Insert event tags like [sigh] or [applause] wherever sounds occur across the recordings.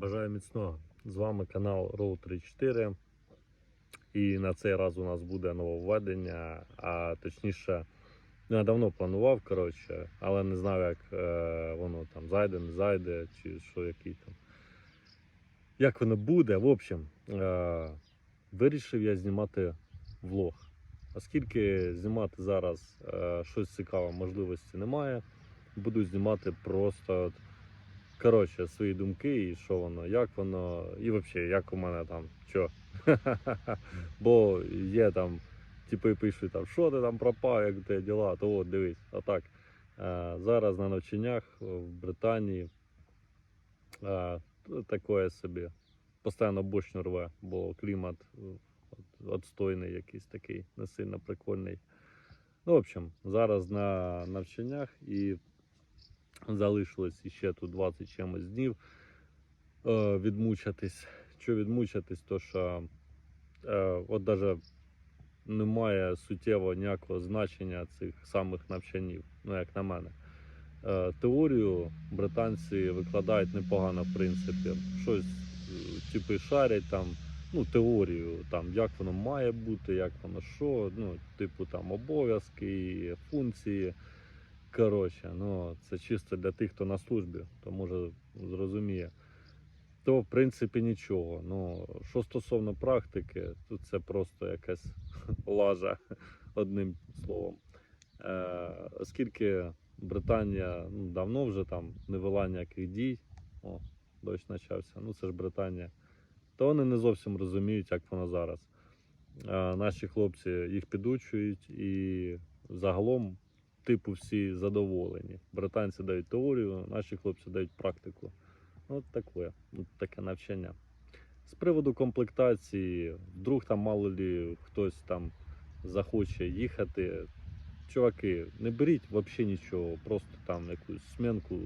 Бажаю міцного. З вами канал Road 34. І на цей раз у нас буде нововведення, а точніше, я давно планував, коротше, але не знав, як е, воно там зайде, не зайде, чи що який там. Як воно буде. В общем, е, вирішив я знімати влог. Оскільки знімати зараз е, щось цікаве, можливості немає, буду знімати просто. От, Коротше, свої думки і що воно, як воно, і взагалі, як у мене там, що. [laughs] Бо є там, типи пишуть, там, що ти там пропав, як у діла, то от дивись, отак. Е, зараз на навчаннях в Британії таке собі. Постійно бочню рве, бо клімат отстойний якийсь такий, не сильно прикольний. Ну, в общем, зараз на навчаннях і залишилось іще тут 20 чимось днів е, відмучатись. Що відмучатись, то що е, от даже немає суттєво ніякого значення цих самих навчанів, ну як на мене. Е, теорію британці викладають непогано, в принципі. Щось типи шарять там, ну, теорію, там, як воно має бути, як воно що, ну, типу там обов'язки, функції. Коротше, ну це чисто для тих, хто на службі, то може зрозуміє. То в принципі нічого. Ну, що стосовно практики, то це просто якась [laughs] лажа, одним словом. Е, оскільки Британія ну, давно вже там не вела ніяких дій, о, дощ почався, ну це ж Британія, то вони не зовсім розуміють, як воно зараз. Е, наші хлопці їх підучують і загалом типу всі задоволені. Британці дають теорію, наші хлопці дають практику. От таке, от таке навчання. З приводу комплектації, вдруг там мало лі хтось там захоче їхати. Чуваки, не беріть взагалі нічого, просто там якусь сменку,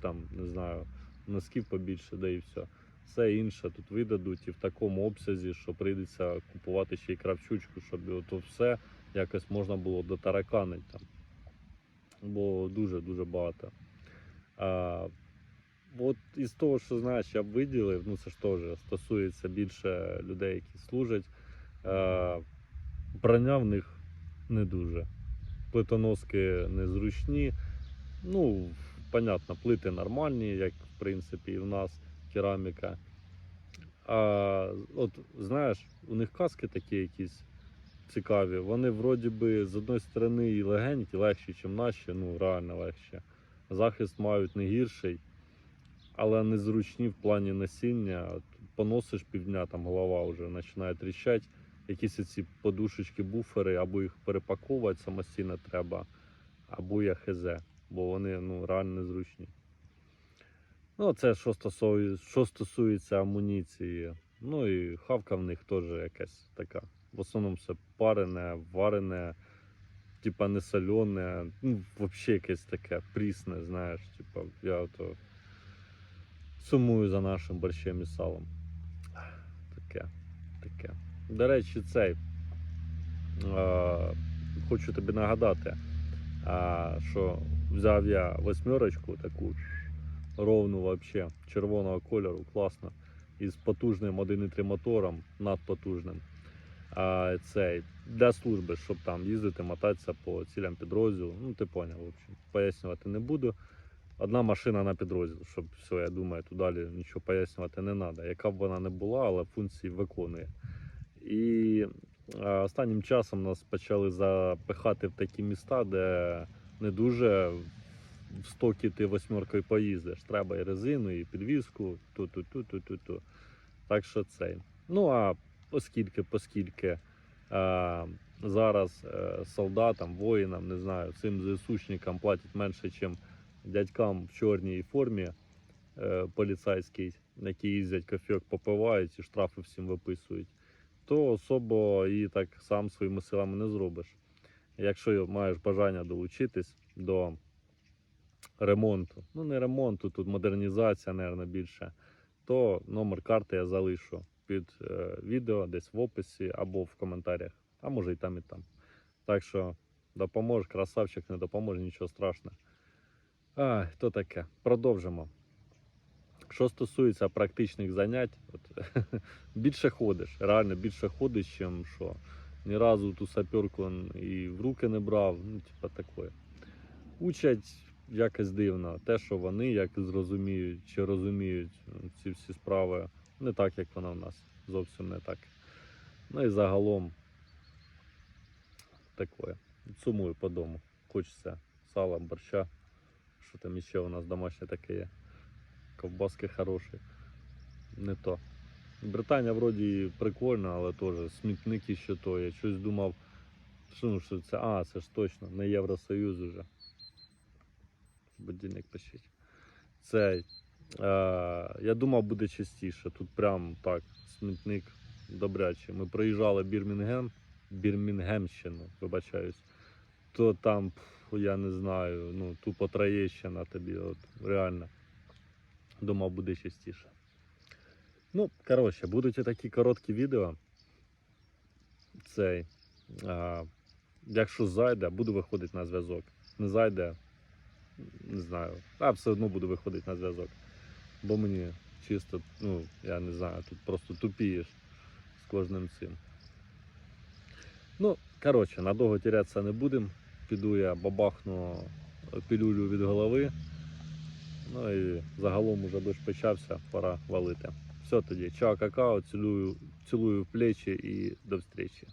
там, не знаю, носків побільше, да і все. Все інше тут видадуть і в такому обсязі, що прийдеться купувати ще й кравчучку, щоб то все якось можна було дотараканити там бо дуже-дуже багато. А, от із того, що знаєш, я б виділив, ну це ж теж стосується більше людей, які служать. А, броня в них не дуже. Плитоноски незручні. Ну, понятно, плити нормальні, як в принципі і в нас кераміка. А от знаєш, у них каски такі якісь цікаві. Вони вроді би з одної сторони і легенькі, легші, ніж наші, ну реально легші. Захист мають не гірший, але незручні в плані носіння. От Поносиш півдня, там голова вже починає тріщати. Якісь ці подушечки, буфери, або їх перепаковувати самостійно треба, або я хз, бо вони ну, реально незручні. Ну, це що стосується, що стосується амуніції. Ну і хавка в них теж якась така. В основному все парене, варене, типа не солене, ну, взагалі якесь таке прісне, знаєш. Типа, я то сумую за нашим борщем і салом. Таке, таке. До речі, цей. Е, хочу тобі нагадати, а, що взяв я восьмерочку таку ровну вообще, червоного кольору, класно, із потужним 1.3 мотором, надпотужним. А, цей, для служби, щоб там їздити, мотатися по цілям підрозділу. Ну, ти поняв, в общем, пояснювати не буду. Одна машина на підрозділ, щоб все, я думаю, тут далі нічого пояснювати не треба. Яка б вона не була, але функції виконує. І останнім часом нас почали запихати в такі міста, де не дуже в стокі ти восьмеркою поїздиш. Треба і резину, і підвізку, ту-ту-ту-ту-ту-ту. Так що цей. Ну а оскільки, поскільки е, зараз е, солдатам, воїнам, не знаю, цим ЗСУшникам платять менше, ніж дядькам в чорній формі е, поліцейській, які їздять кофійок попивають і штрафи всім виписують, то особо і так сам своїми силами не зробиш. Якщо маєш бажання долучитись до ремонту, ну не ремонту, тут модернізація, мабуть, більше, то номер карти я залишу під е, відео десь в описі або в коментарях, а може і там, і там. Так що допоможеш, красавчик, не допоможе, нічого страшного. Ай, то таке. Продовжимо. Що стосується практичних занять, от, [laughs] більше ходиш, реально більше ходиш, чим що. Ні разу ту саперку і в руки не брав, ну, типа такое. Учать якось дивно. Те, що вони як зрозуміють чи розуміють ці всі справи, не так, як воно в нас. Зовсім не так. Ну і загалом такое. Сумую по дому. Хочеться сала, борща. Що там ще у нас домашнє таке є. Ковбаски хороші. Не то. Британія вроді прикольна, але теж смітники ще то. Я щось думав, що, ну, що це. А, це ж точно, не Євросоюз уже. Будильник пишіть. Це. Е, я думав, буде частіше. Тут прям так, смітник добрячий. Ми проїжджали Бірмінгем, Бірмінгемщину, вибачаюсь. То там, я не знаю, ну, тупо Троєщина тобі, от, реально. Думав, буде частіше. Ну, коротше, будуть такі короткі відео. Цей. А, якщо зайде, буду виходити на зв'язок. Не зайде, не знаю. А все одно буду виходити на зв'язок. Бо мені чисто, ну, я не знаю, тут просто тупієш з кожним цим. Ну, коротше, надовго тірятися не будемо. Піду я бабахну пілюлю від голови. Ну і загалом уже дощ почався, пора валити. Все тоді, чао, какао, цілую, цілую в плечі і до зустрічі.